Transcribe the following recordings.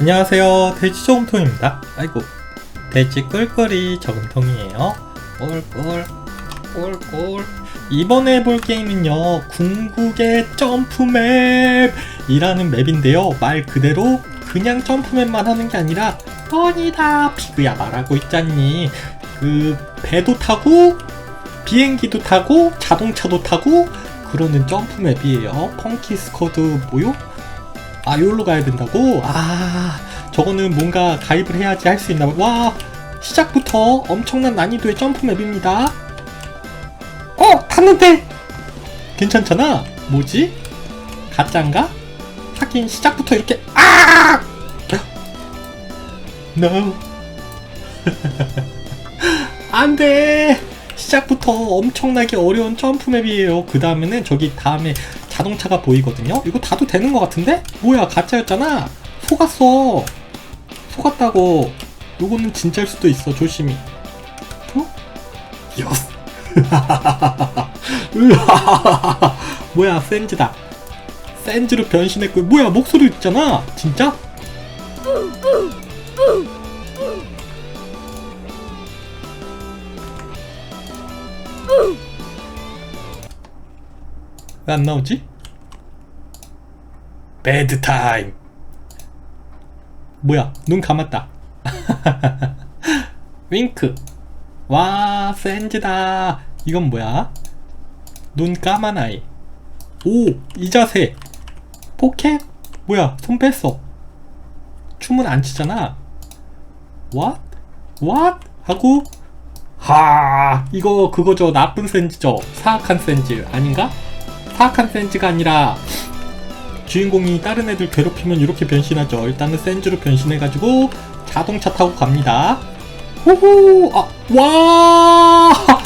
안녕하세요. 돼지 저금통입니다. 아이고 돼지 꿀꿀이 저금통이에요. 꿀꿀 꿀꿀. 이번에 해볼 게임은요 궁극의 점프맵 이라는 맵인데요. 말 그대로 그냥 점프맵만 하는 게 아니라 뻔이다 피그야 말하고 있잖니. 그 배도 타고 비행기도 타고 자동차도 타고 그러는 점프맵이에요. 펑키 스쿼드 뭐요? 아, 여기로 가야 된다고? 아, 저거는 뭔가 가입을 해야지 할 수 있나 봐. 와, 시작부터 엄청난 난이도의 점프 맵입니다. 어, 탔는데! 괜찮잖아? 뭐지? 가짠가? 하긴 시작부터 이렇게, 아! No. 안 돼! 시작부터 엄청나게 어려운 점프 맵이에요. 그 다음에는 저기 다음에 자동차가 보이거든요? 이거 다도 되는 것 같은데? 뭐야, 가짜였잖아? 속았어. 속았다고. 요거는 진짜일 수도 있어, 조심히. 어? 여스. 뭐야, 센즈다. 센즈로 변신했고, 뭐야, 목소리 있잖아? 진짜? 왜 안 나오지? 배드 타임. 뭐야, 눈 감았다. 윙크. 와, 센즈다. 이건 뭐야? 눈 까만 아이. 오, 이 자세. 포켓? 뭐야, 손 뺐어. 춤은 안 추잖아. What? What? 하고 하 이거 그거죠 나쁜 센즈죠 사악한 센즈 아닌가? 사악한 센즈가 아니라 주인공이 다른 애들 괴롭히면 이렇게 변신하죠 일단은 센즈로 변신해가지고 자동차 타고 갑니다 호호 아 와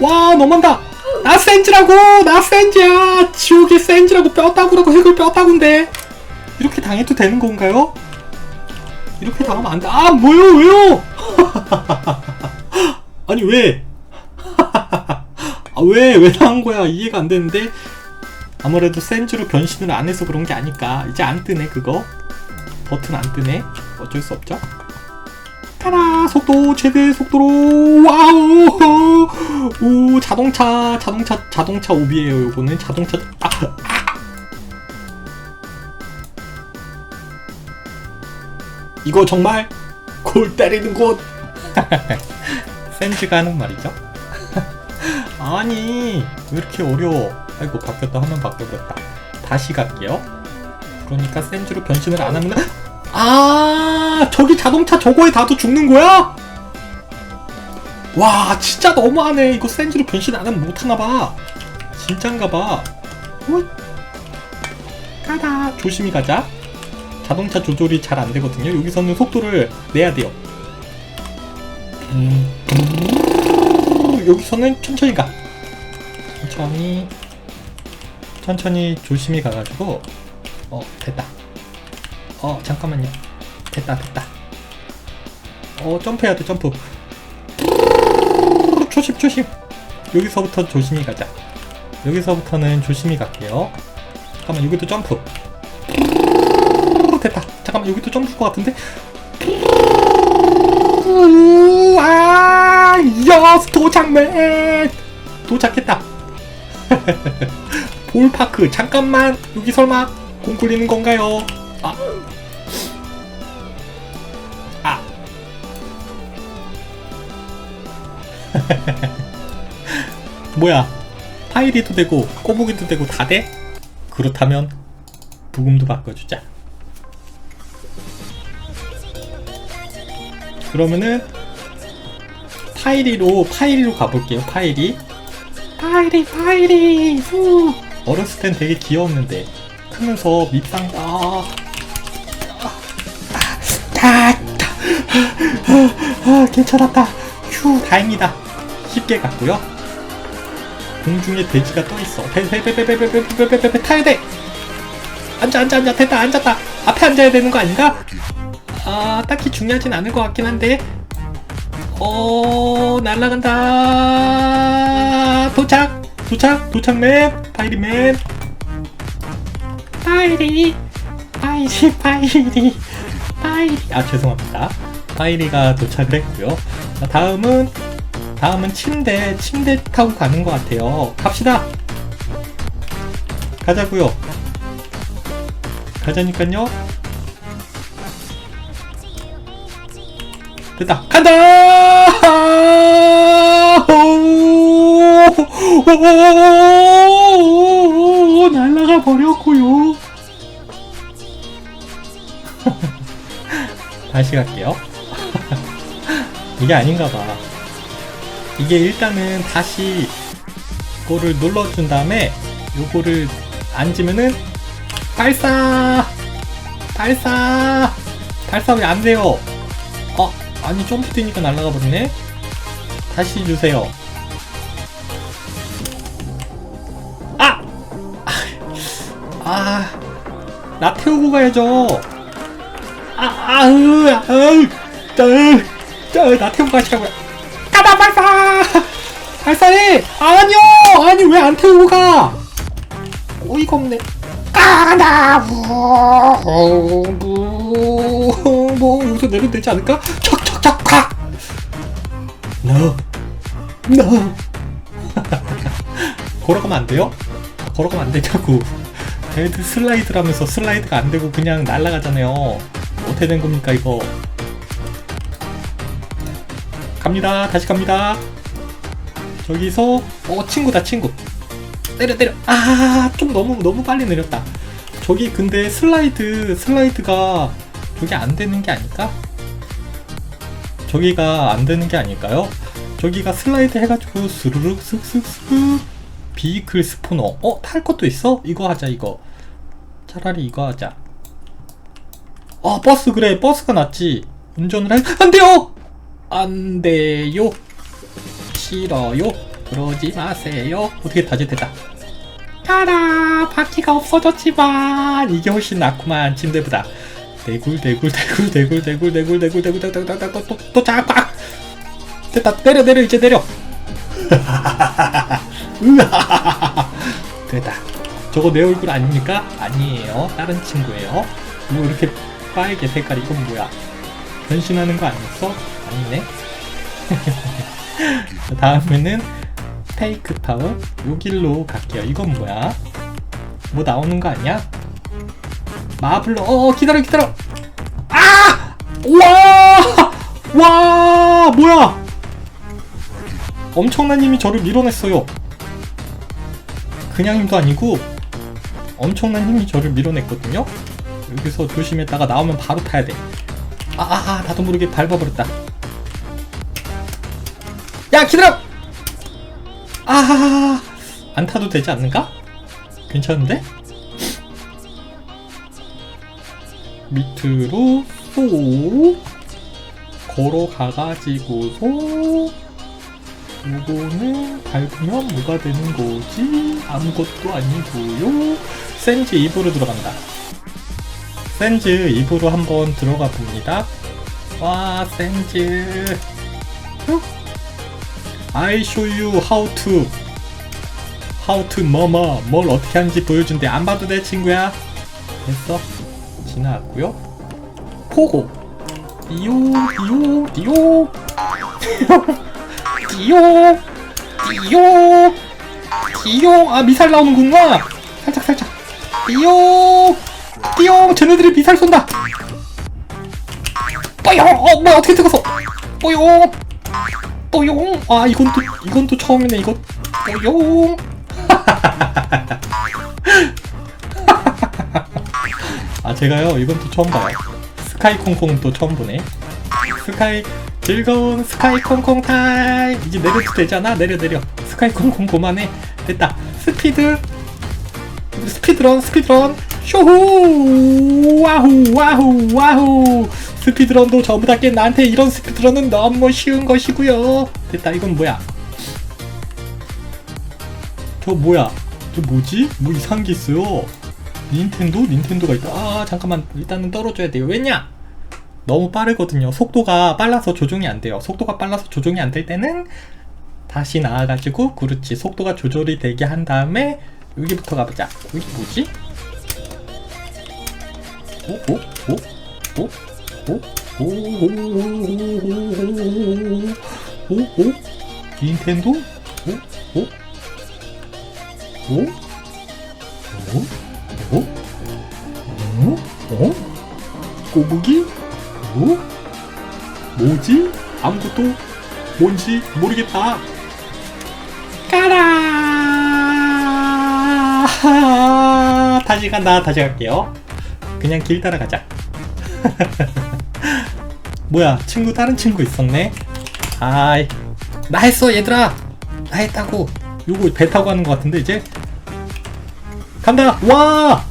와 너만다 나 센즈라고 나 센즈야 지옥의 센즈라고 뼈다구라고 해글 뼈다구인데 이렇게 당해도 되는 건가요? 이렇게 당하면 안 돼. 아, 뭐요, 왜요? 아니, 왜? 아, 왜, 왜 당한 거야? 이해가 안 되는데? 아무래도 센즈로 변신을 안 해서 그런 게 아닐까. 이제 안 뜨네, 그거. 버튼 안 뜨네. 어쩔 수 없죠. 가라! 속도, 최대 속도로! 와우! 오, 자동차, 자동차, 자동차 오비에요, 요거는. 자동차, 아, 이거 정말 골 때리는 곳 센즈가 하는 말이죠 아니 왜 이렇게 어려워 아이고 바뀌었다. 화면 바뀌어버렸다. 다시 갈게요. 그러니까 센즈로 변신을 안 하면 아 저기 자동차 저거에 다도 죽는 거야? 와 진짜 너무하네. 이거 센즈로 변신 안 하면 못하나봐. 진짠가봐. 가다 조심히 가자. 자동차 조절이 잘 안 되거든요. 여기서는 속도를 내야 돼요. 음, 여기서는 천천히 가. 천천히, 천천히 조심히 가가지고, 어, 됐다. 어, 잠깐만요. 됐다, 됐다. 어, 점프해야 돼, 점프. 조심, 조심. 여기서부터 조심히 가자. 여기서부터는 조심히 갈게요. 잠깐만, 여기도 점프. 됐다. 잠깐만 여기도 점프일 것 같은데. 아, 여스 도착맨 도착했다. 볼파크 잠깐만 여기 설마 공 굴리는 건가요? 아, 아. 뭐야? 파이리도 되고 꼬부기도 되고 다 돼? 그렇다면 부금도 바꿔주자. 그러면은 파이리로 파이리로 가볼게요. 파이리. 파이리 파이리. 후. 어렸을 땐 되게 귀여웠는데 크면서 밉상 아. 아, 아, 아, 괜찮았다. 휴, 다행이다. 쉽게 갔고요. 공중에 돼지가 떠 있어. 배배배배배배배배배 타야 돼. 앉아 앉아 앉아 됐다 앉았다. 앞에 앉아야 되는 거 아닌가? 아 딱히 중요하진 않을 것 같긴 한데 어 날라간다 도착 도착 도착맨 파이리맨. 파이리 파이리 파이리 파이리. 파이리 아 죄송합니다. 파이리가 도착을 했고요. 자, 다음은 다음은 침대 침대 타고 가는 것 같아요. 갑시다. 가자고요. 가자니깐요. 됐다. 간다 오, 날라가 버렸고요 다시 갈게요 이게 아닌가 봐 이게 일단은 다시 이거를 눌러준 다음에 요거를 앉으면은 발사 발사 발사 왜안 돼요 어 아니 점프 뛰니까 날아가 버리네 다시 주세요 아! 아, 나 태우고 가야죠. 아, 아 으, 아 으, 짜, 짜, 나 태우고 가시라고요. 가다 발사! 발사해! 아니요! 아니, 왜 안 태우고 가? 어이가 없네. 가다! 뭐, 여기서 내려도 되지 않을까? 척 척 척, 콱! No. No. 걸어가면 안 돼요? 걸어가면 안 되냐고. 헤드 슬라이드라면서 슬라이드가 안 되고 그냥 날아가잖아요. 어떻게 된 겁니까, 이거? 갑니다. 다시 갑니다. 저기서, 어, 친구다, 친구. 때려, 때려. 아, 좀 너무, 너무 빨리 내렸다. 저기 근데 슬라이드, 슬라이드가 저게 안 되는 게 아닐까? 저기가 안 되는 게 아닐까요? 저기가 슬라이드 해가지고 스르륵 슥슥슥 비이클 스포너 어? 탈 것도 있어? 이거 하자 이거 차라리 이거 하자 아 버스 그래 버스가 낫지 운전을 할 안돼요 안돼요 싫어요 그러지 마세요 어떻게 다시 됐다 가라 바퀴가 없어졌지만 이게 훨씬 낫구만 침대보다 대굴 대굴 대굴 대굴 대굴 대굴 대굴 대굴 대굴 대굴 대굴 또또 쫙꽉 됐다 내려 내려 이제 내려 으아 됐다 저거 내 얼굴 아닙니까? 아니에요 다른 친구예요 뭐 이렇게 빨개 색깔 이건 뭐야 변신하는 거 아니었어? 아니네 다음에는 페이크 타워 요 길로 갈게요 이건 뭐야? 뭐 나오는 거 아니야? 마블로 어 기다려 기다려 아! 와! 와! 뭐야? 엄청난 힘이 저를 밀어냈어요. 그냥 힘도 아니고 엄청난 힘이 저를 밀어냈거든요. 여기서 조심했다가 나오면 바로 타야 돼. 아, 아, 아 나도 모르게 밟아버렸다. 야, 기다려! 아, 안 타도 되지 않는가? 괜찮은데? 밑으로 쏙 걸어가가지고서 요거는 밟으면 뭐가 되는 거지? 아무것도 아니고요. 센즈 입으로 들어간다. 센즈 입으로 한번 들어가 봅니다. 와, 센즈. 후. I show you how to. how to 뭐뭐 뭘 어떻게 하는지 보여준대. 안 봐도 돼, 친구야. 됐어. 지나갔고요. 포고. 디오, 디오, 디오. 디용 디용 디용 아 미사일 나오는구나. 살짝 살짝. 디용 디용 쟤네들이 미사일 쏜다. 뽀용 어 뭐야 어떻게 들어갔어? 뽀용 뽀용 아 이건 또 이건 또 처음이네 이거 뽀용 아 제가요 이건 또 처음 봐요. 스카이 콩콩 또 처음 보네. 스카이 즐거운 스카이 콩콩 타임. 이제 내려도 되잖아? 내려 내려. 스카이 콩콩 그만해. 됐다. 스피드. 스피드런 스피드런. 쇼후 와후 와후 와후 스피드런도 전부 다 깬 나한테 이런 스피드런은 너무 쉬운 것이고요. 됐다. 이건 뭐야? 저 뭐야? 저 뭐지? 뭐 이상한 게 있어요. 닌텐도? 닌텐도가 있다. 아 잠깐만. 일단은 떨어져야 돼요. 왜냐 너무 빠르거든요. 속도가 빨라서 조정이 안 돼요. 속도가 빨라서 조정이 안 될 때는 다시 나와가지고 그렇지 속도가 조절이 되게 한 다음에 여기부터 가보자. 여기 뭐지? 오? 오? 오? 오? 오? 오? 오? 오? 오? 오? 닌텐도? 오? 오? 오? 오? 오? 오? 어? 꼬부기? 뭐? 뭐지? 아무것도 뭔지 모르겠다. 가라! 다시 간다. 다시 갈게요. 그냥 길 따라가자. 뭐야, 친구 다른 친구 있었네. 아이, 나 했어 얘들아. 나 했다고. 요거 배 타고 가는 것 같은데 이제 간다. 와,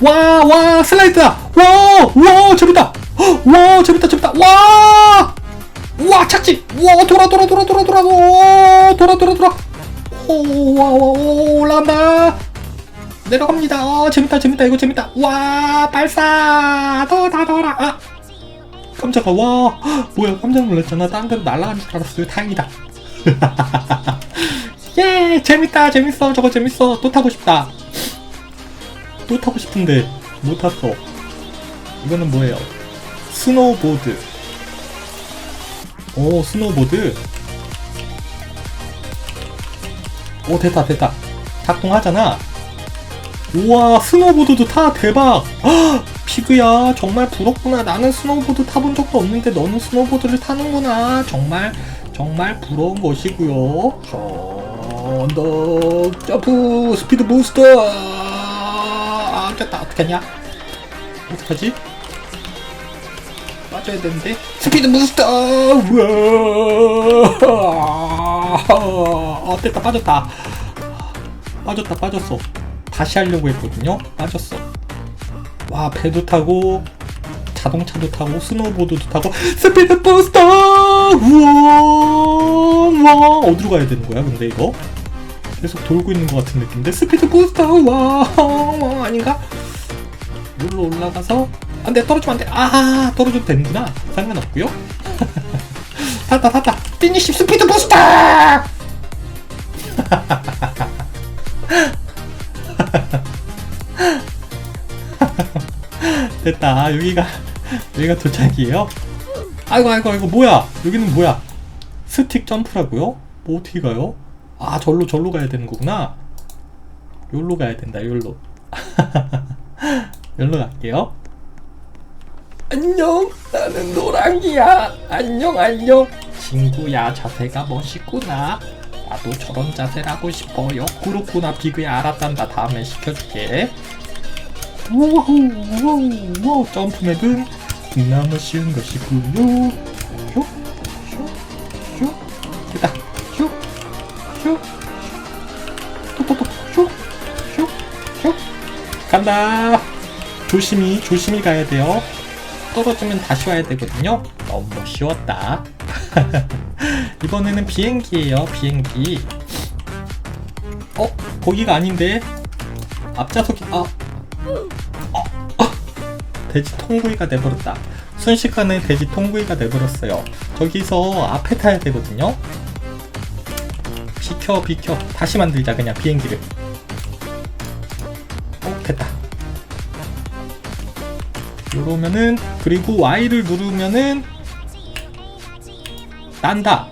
와, 와, 슬라이드다. 와, 와, 재밌다. 헉, 와, 재밌다, 재밌다. 와, 와, 착지. 와, 돌아, 돌아, 돌아, 돌아, 돌아, 오, 돌아, 돌아, 돌아. 오, 와, 와, 오, 올라간다. 내려갑니다. 어, 재밌다, 재밌다. 이거 재밌다. 와, 발사. 더다 더라. 아, 깜짝아. 와, 헉, 뭐야? 깜짝 놀랐잖아. 딴 데로 날아간 줄 알았어요. 다행이다. 예, 재밌다, 재밌어. 저거 재밌어. 또 타고 싶다. 또 타고 싶은데 못 탔어. 이거는 뭐예요? 스노보드. 오, 스노보드. 오, 됐다, 됐다. 작동하잖아. 우와, 스노보드도 타. 대박. 헉, 피그야, 정말 부럽구나. 나는 스노보드 타본 적도 없는데 너는 스노보드를 타는구나. 정말, 정말 부러운 것이고요. 언더 점프 스피드 부스터. 아, 됐다. 어떡하냐? 어떡하지? 빠져야 되는데. 스피드 부스터! 우와! 어, 됐다. 빠졌다. 빠졌다. 빠졌어. 다시 하려고 했거든요. 빠졌어. 와, 배도 타고, 자동차도 타고, 스노보드도 타고, 스피드 부스터! 우와! 우와! 어디로 가야 되는 거야, 근데 이거? 계속 돌고 있는 것 같은 느낌인데 스피드 부스터 와, 와 아닌가? 여기로 올라가서 안 돼 떨어지면 안 돼. 아 떨어져도 되는구나. 상관없고요. 탔다 탔다. 피니시 스피드 부스터! 됐다. 여기가 여기가 도착이에요. 아이고 아이고 아이고 뭐야? 여기는 뭐야? 스틱 점프라고요? 뭐 어떻게 가요? 아 절로 절로 가야 되는 거구나. 여기로 가야 된다 여기로. 여기로 갈게요 안녕 나는 노랑이야. 안녕 안녕. 친구야 자세가 멋있구나. 나도 저런 자세를 하고 싶어요. 그렇구나 비그야. 알았단다. 다음에 시켜줄게. 우와우 우와우 우와우 점프맵은 너무 쉬운 것이구요. 슉, 슉, 슉. 됐다. 슉 슉, 톡톡톡. 간다. 조심히, 조심히 가야 돼요. 떨어지면 다시 와야 되거든요. 너무 쉬웠다. 이번에는 비행기예요, 비행기. 어, 거기가 아닌데? 앞좌석이, 아. 어, 어. 돼지 통구이가 내버렸다. 순식간에 돼지 통구이가 내버렸어요. 저기서 앞에 타야 되거든요. 비켜 비켜 다시 만들자 그냥 비행기를 이러면은 그리고 Y를 누르면은 난다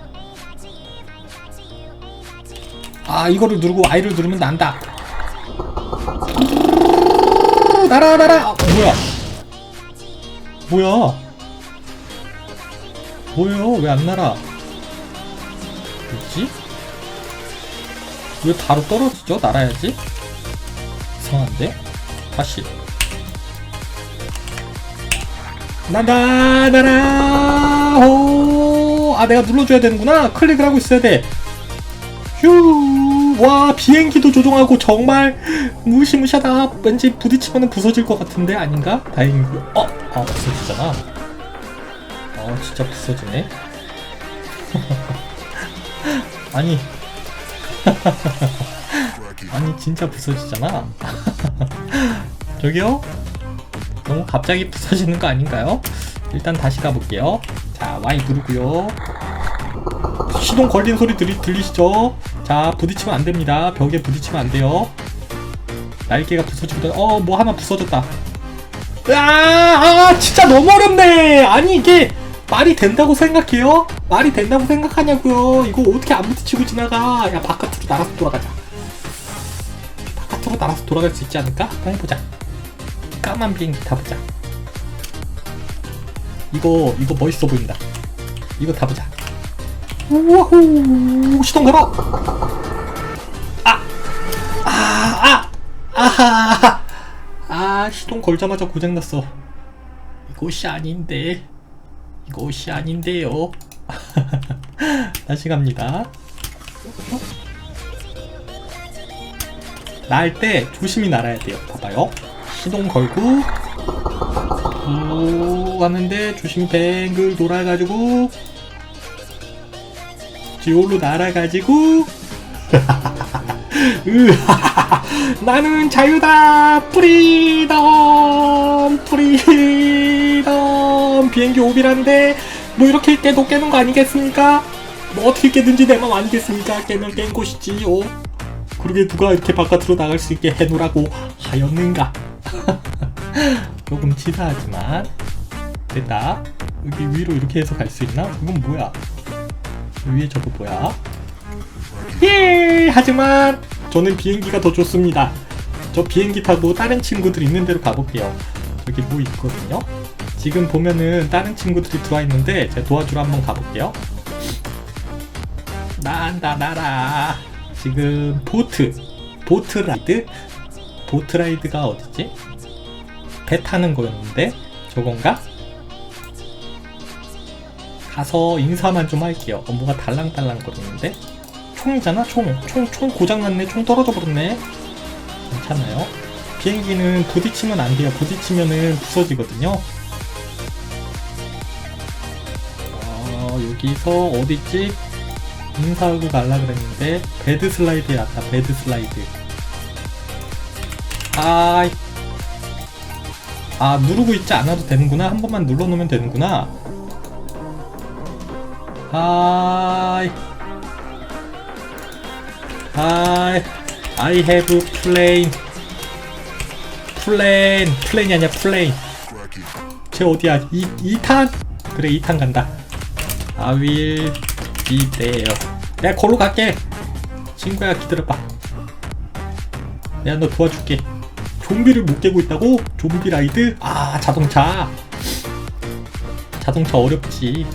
아 이거를 누르고 Y를 누르면 난다 날아 날아 아, 뭐야 뭐야 뭐예요 왜안 날아 뭐지? 왜 바로 떨어지죠? 날아야지. 이상한데? 다시. 나라 오. 아 내가 눌러줘야 되는구나. 클릭을 하고 있어야 돼. 휴. 와 비행기도 조종하고 정말 무시무시하다. 왠지 부딪히면 부서질 것 같은데 아닌가? 다행이고. 어? 아 부서지잖아. 어 진짜 부서지네. 아니 아니 진짜 부서지잖아 저기요? 너무 갑자기 부서지는 거 아닌가요? 일단 다시 가볼게요. 자 Y 누르고요. 시동 걸린 소리 들리, 들리시죠? 자 부딪히면 안됩니다. 벽에 부딪히면 안돼요. 날개가 부서지거든 어뭐 하나 부서졌다. 아, 아 진짜 너무 어렵네. 아니 이게 말이 된다고 생각해요? 말이 된다고 생각하냐고요? 이거 어떻게 안 부딪히고 지나가? 야 바깥으로 날아서 돌아가자. 바깥으로 날아서 돌아갈 수 있지 않을까? 해보자 까만 비행기 타보자. 이거 이거 멋있어 보인다. 이거 타보자. 우와호. 시동 걸어! 아! 아! 아! 아하! 아 시동 걸자마자 고장났어. 이곳이 아닌데. 이곳이 아닌데요. 다시 갑니다. 날 때 조심히 날아야 돼요. 봐봐요 시동 걸고 우 하는데 조심히 뱅글 돌아가지고 지올로 날아가지고 나는 자유다 프리덤 프리덤 비행기 오비란데 뭐 이렇게 깨도 깨는 거 아니겠습니까? 뭐 어떻게 깨든지 내 맘 아니겠습니까? 깨면 깬 것이지 어? 그러게 누가 이렇게 바깥으로 나갈 수 있게 해놓으라고 하였는가 조금 치사하지만 됐다 여기 위로 이렇게 해서 갈 수 있나? 이건 뭐야 위에 저거 뭐야? 예! 하지만 저는 비행기가 더 좋습니다. 저 비행기 타고 다른 친구들 있는 데로 가볼게요. 여기 뭐 있거든요. 지금 보면은 다른 친구들이 들어와 있는데 제가 도와주러 한번 가볼게요. 난다 나라. 지금 보트, 보트 라이드, 보트 라이드가 어디지? 배 타는 거였는데 저건가? 가서 인사만 좀 할게요. 어, 뭐가 달랑달랑 거리는데? 총이잖아 총. 총, 총 고장났네. 총 떨어져 버렸네. 괜찮아요. 비행기는 부딪히면 안 돼요. 부딪히면은 부서지거든요. 어, 여기서 어딨지? 인사하고 갈라 그랬는데 배드 슬라이드에 왔다. 배드 슬라이드. 아이. 아 누르고 있지 않아도 되는구나. 한 번만 눌러놓으면 되는구나. 하이. 하이. I have plane. 플레인. 플레인이 아니야, 플레인. 쟤 어디야? 이, 2탄? 그래, 2탄 간다. I will be there. 내가 걸로 갈게. 친구야, 기다려봐. 내가 너 도와줄게. 좀비를 못 깨고 있다고? 좀비 라이드? 아, 자동차. 자동차 어렵지.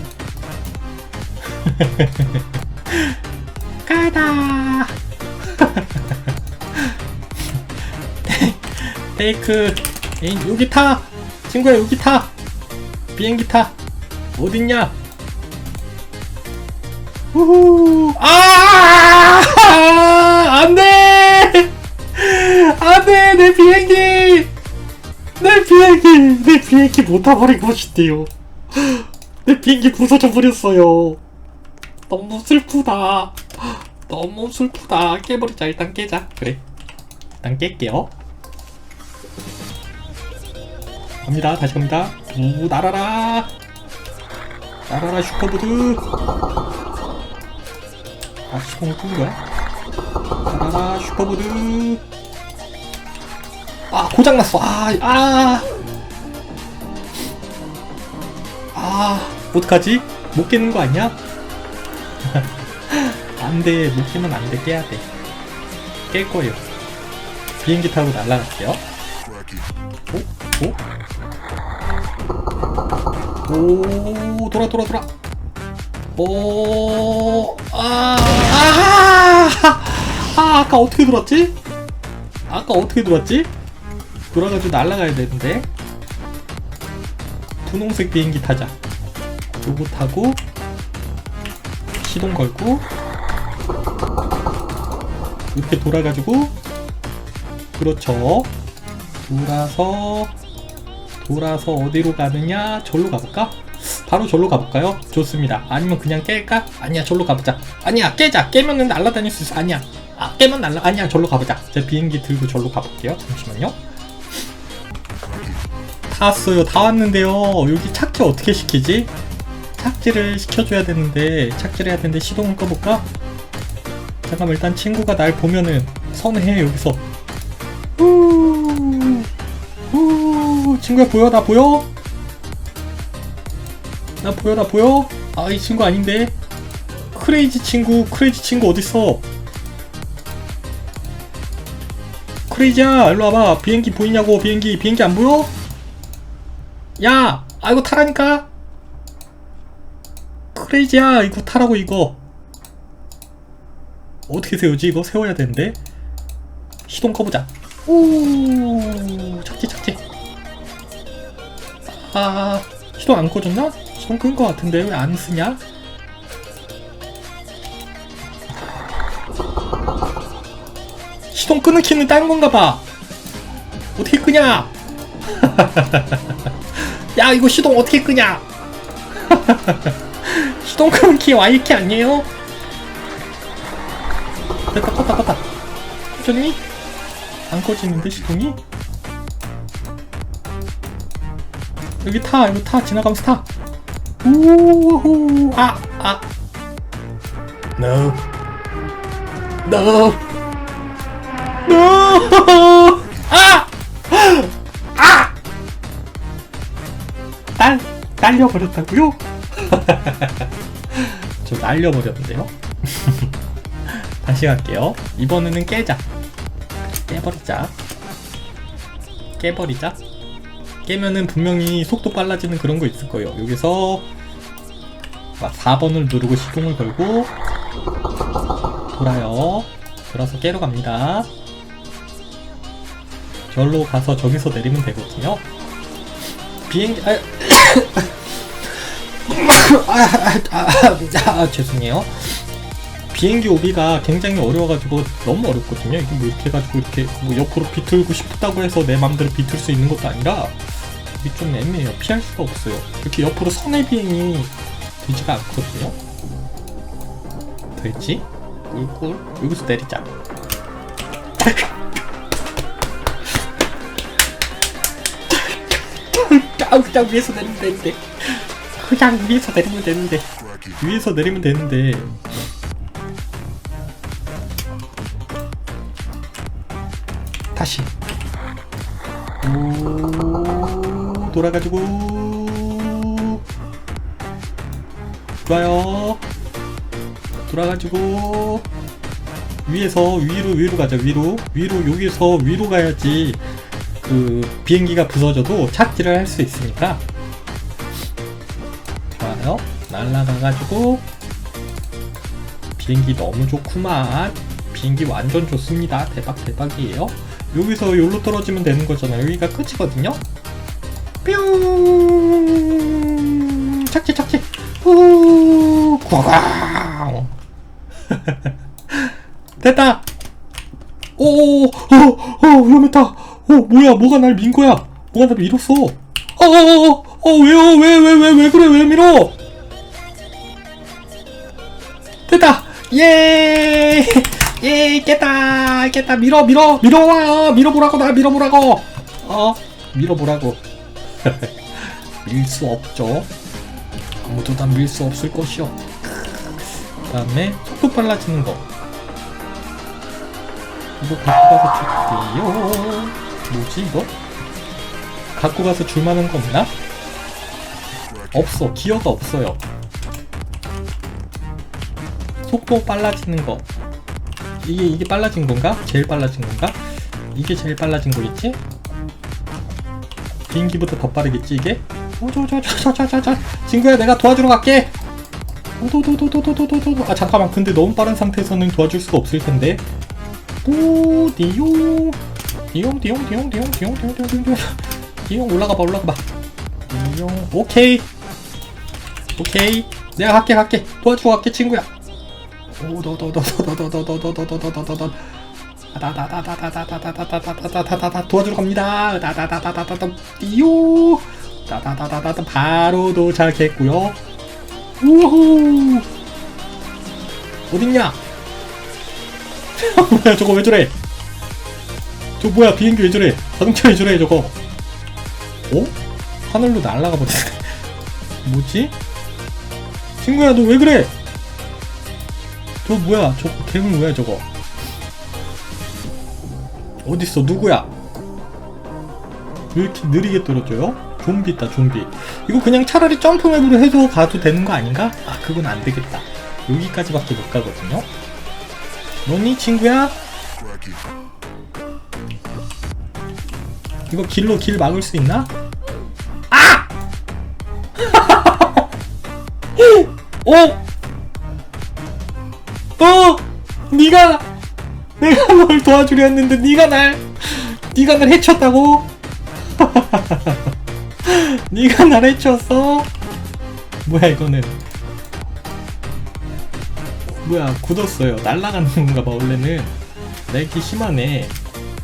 가다. 테이크 인 여기 타 친구야 여기 타 비행기 타 어딨냐 우후 아 안돼 비행기 내 비행기 못 타버리고 싶대요. 내 비행기 부서져 버렸어요. 너무 슬프다. 너무 슬프다. 깨버리자 일단 깨자. 그래. 일단 깰게요. 갑니다. 다시 갑니다. 오 날아라. 날아라 슈퍼보드. 아 시공을 끈 거야. 날아라 슈퍼보드 아 고장났어 아아 아, 어떡하지? 못 깨는 거 아니야? 안 돼, 못 깨면 안 돼, 깨야 돼. 깰 거예요. 비행기 타고 날아갈게요. 오? 오? 오, 돌아, 돌아, 돌아. 오, 아, 아, 아, 아까 어떻게 돌았지? 아까 어떻게 돌았지? 돌아가지고 날아가야 되는데. 분홍색 비행기 타자. 요거 타고 시동 걸고 이렇게 돌아가지고 그렇죠. 돌아서 돌아서 어디로 가느냐? 절로 가볼까? 바로 절로 가볼까요? 좋습니다. 아니면 그냥 깰까? 아니야, 절로 가보자. 아니야, 깨자. 깨면은 날아다닐 수 있어. 아니야. 아, 깨면 날아. 아니야, 절로 가보자. 제 비행기 들고 절로 가볼게요. 잠시만요. 다 왔어요. 다 왔는데요. 여기 착지 어떻게 시키지? 착지를 시켜줘야 되는데 착지를 해야 되는데 시동을 꺼볼까? 잠깐만 일단 친구가 날 보면은 선해 여기서 후, 후, 친구야 보여 나 보여? 나 보여 나 보여? 아 이 친구 아닌데 크레이지 친구 크레이지 친구 어딨어 크레이지야 일로 와봐 비행기 보이냐고 비행기 비행기 안 보여? 야 아 이거 타라니까. 크레이지야 이거 타라고 이거. 어떻게 세우지 이거? 세워야 되는데. 시동 꺼보자. 오 착지 착지. 아 시동 안 꺼졌나? 시동 끈 거 같은데 왜 안 쓰냐? 시동 끄는 키는 딴 건가 봐. 어떻게 끄냐 야 이거 시동 어떻게 끄냐? 시동 끄는 키 Y키 아니에요? 됐다 껐다 껐다. 꺼졌니? 안 꺼지는데 시동이? 여기 타 여기 타. 지나가면서 타. 우후. 아아. No. No. No 날려버렸다고요? 저 날려버렸는데요? 다시 갈게요. 이번에는 깨자. 깨버리자. 깨버리자. 깨면은 분명히 속도 빨라지는 그런 거 있을 거예요. 여기서 4번을 누르고 시동을 걸고 돌아요. 돌아서 깨러 갑니다. 절로 가서 저기서 내리면 되거든요. 비행기 아, 아, 아, 아, 아, 아, 죄송해요. 비행기 오비가 굉장히 어려워가지고 너무 어렵거든요. 이게 뭐 이렇게 해가지고 이렇게 뭐 옆으로 비틀고 싶다고 해서 내 맘대로 비틀 수 있는 것도 아니라 이게 좀 애매해요. 피할 수가 없어요. 이렇게 옆으로 선의 비행이 되지가 않거든요. 됐지? 꿀꿀 여기서 내리자. 아, 그냥 위에서 내리면 되는데. 그냥 위에서 내리면 되는데. 위에서 내리면 되는데. 다시. 오, 돌아가지고. 좋아요. 돌아가지고. 위에서 위로 위로 가자 위로 위로 여기서 위로 가야지 그 비행기가 부서져도 착지를 할 수 있으니까 날라가가지고 비행기 너무 좋구만. 비행기 완전 좋습니다. 대박 대박이에요. 여기서 여기로 떨어지면 되는 거잖아요. 여기가 끝이거든요. 뿅 착지 착지 후! 과광! 됐다! 오오오 어, 어, 위험했다 어 뭐야 뭐가 날 민 거야? 뭐가 날 밀었어 어어어 어, 왜요? 왜 왜 왜 왜 그래? 왜 밀어 됐다 예! 예, 깼다! 깼다! 밀어, 밀어! 밀어와! 밀어보라고, 나 밀어보라고! 어? 밀어보라고. 밀 수 없죠. 아무도 다 밀 수 없을 것이요. 그 다음에 속도 빨라지는 거. 이거 갖고 가서 줄게요. 뭐지, 이거? 갖고 가서 줄 만한 거 없나? 없어. 기어가 없어요. 속도 빨라지는 거. 이게 이게 빨라진 건가? 제일 빨라진 건가? 이게 제일 빨라진 거겠지? 비행기보다 더 빠르겠지 이게? 오저저저저저저 친구야 내가 도와주러 갈게. 오도도도도도도도도 아 잠깐만 근데 너무 빠른 상태에서는 도와줄 수가 없을 텐데. 오 디용 디용 디용 디용 디용 디용 디용 디용 디용 올라가 봐 올라가 봐. 디용 오케이 오케이 내가 갈게 갈게 도와주러 갈게 친구야. 그래? 저 뭐야? 저 괴물 뭐야 저거? 어딨어? 누구야? 왜 이렇게 느리게 떨어져요? 좀비 있다 좀비 이거 그냥 차라리 점프맵으로 해서 가도 되는 거 아닌가? 아 그건 안 되겠다 여기까지밖에 못 가거든요 너니 친구야? 이거 길로 길 막을 수 있나? 아! 어? 어? 네가 내가 널 도와주려 했는데 네가 날 네가 날 해쳤다고? 네가 날 해쳤어? 뭐야 이거는? 뭐야 굳었어요. 날아가는 건가 봐 원래는. 렉이 심하네.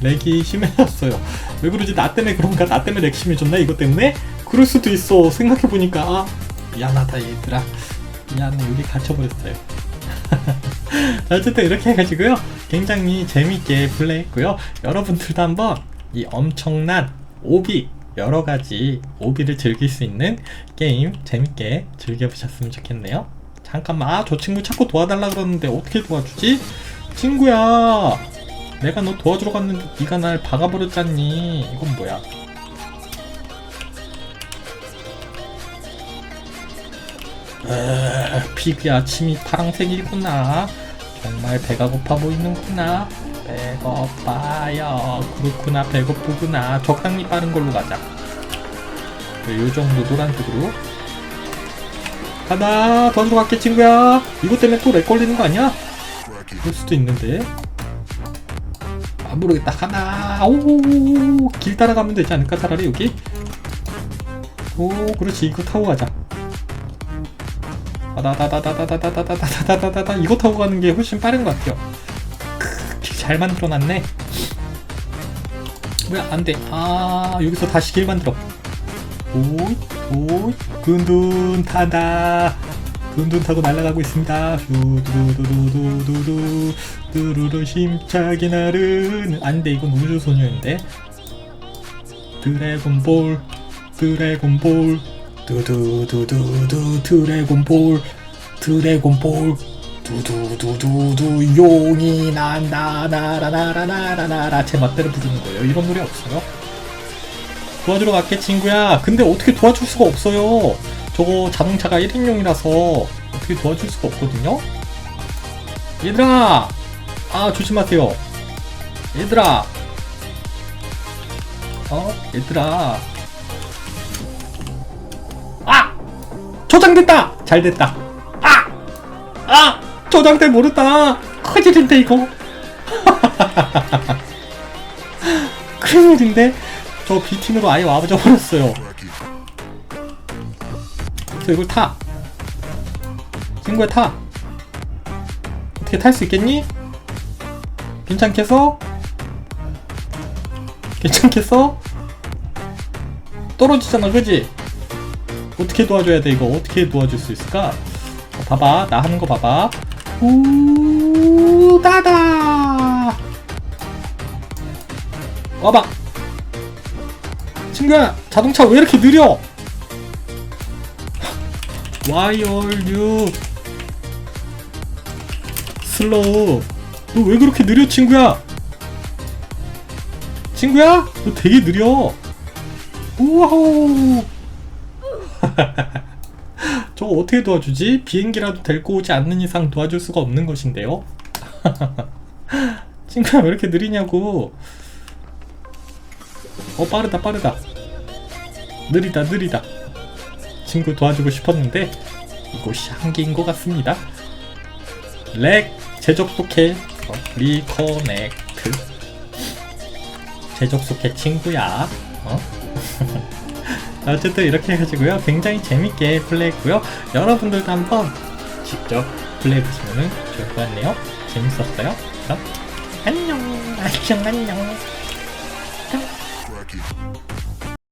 렉이 심해졌어요. 왜 그러지? 나 때문에 그런가? 나 때문에 렉 심해졌나? 이것 때문에? 그럴 수도 있어. 생각해보니까 아 미안하다 얘들아. 미안해. 여기 갇혀버렸어요. 자, 어쨌든 이렇게 해가지고요. 굉장히 재밌게 플레이했고요. 여러분들도 한번 이 엄청난 오비 여러가지 오비를 즐길 수 있는 게임 재밌게 즐겨보셨으면 좋겠네요. 잠깐만 아 저 친구 자꾸 도와달라 그러는데 어떻게 도와주지? 친구야! 내가 너 도와주러 갔는데 네가 날 박아버렸잖니. 이건 뭐야 피부야 침이 파랑색이구나. 정말 배가 고파 보이는구나. 배고파요. 그렇구나 배고프구나. 적당히 빠른 걸로 가자. 네, 요 정도 노란색으로. 가다 던져 갈게 친구야. 이것 때문에 또 렉 걸리는 거 아니야? 그럴 수도 있는데. 안 모르겠다. 하나 오 길 따라가면 되지 않을까? 차라리 여기. 오 그렇지. 이거 타고 가자 다다다다다다다다다다다다다다 이거 타고 가는 게 훨씬 빠른 것 같아요 크, 잘 만들어놨네 뭐야 안 돼 아 여기서 다시 길 만들어 오오 둔둔 타다 둔둔 타고 날아가고 있습니다 두두두두두두두 두루루 힘차게 나르는 안돼 이건 우주소녀인데 드래곤볼 드래곤볼 두두두두두 드래곤볼 드래곤볼. 두두두두두 용이 난다 나라나라나라나라. 제 멋대로 부르는 거예요. 이런 노래 없어요? 도와주러 갈게 친구야. 근데 어떻게 도와줄 수가 없어요? 저거 자동차가 1인용이라서 어떻게 도와줄 수가 없거든요? 얘들아! 아 조심하세요. 얘들아! 어? 얘들아 아 저장됐다! 잘 됐다. 아 아! 저장돼 모르다. 큰일인데 이거. 큰일인데 저 비틴으로 아예 와버져 버렸어요. 그래서 이걸 타. 친구야 타. 어떻게 탈 수 있겠니? 괜찮겠어? 괜찮겠어? 떨어지잖아 그지? 어떻게 도와줘야 돼 이거? 어떻게 도와줄 수 있을까? 어, 봐봐. 나 하는 거 봐봐. 우 따다! 와봐. 친구야 자동차 왜 이렇게 느려? Why are you 슬로우. 너 왜 그렇게 느려 친구야? 친구야 너 되게 느려. 우와호 저거 어떻게 도와주지? 비행기라도 데리고 오지 않는 이상 도와줄 수가 없는 것인데요? 친구야 왜 이렇게 느리냐고. 어 빠르다 빠르다. 느리다 느리다. 친구 도와주고 싶었는데 이곳이 한계인 것 같습니다. 렉 재접속해 어, 리커넥트. 재접속해 친구야. 어? 자, 어쨌든 이렇게 해가지고요. 굉장히 재밌게 플레이했고요. 여러분들도 한번 직접 플레이해보시면 좋을 것 같네요. 재밌었어요. 그럼 안녕. 안녕 안녕.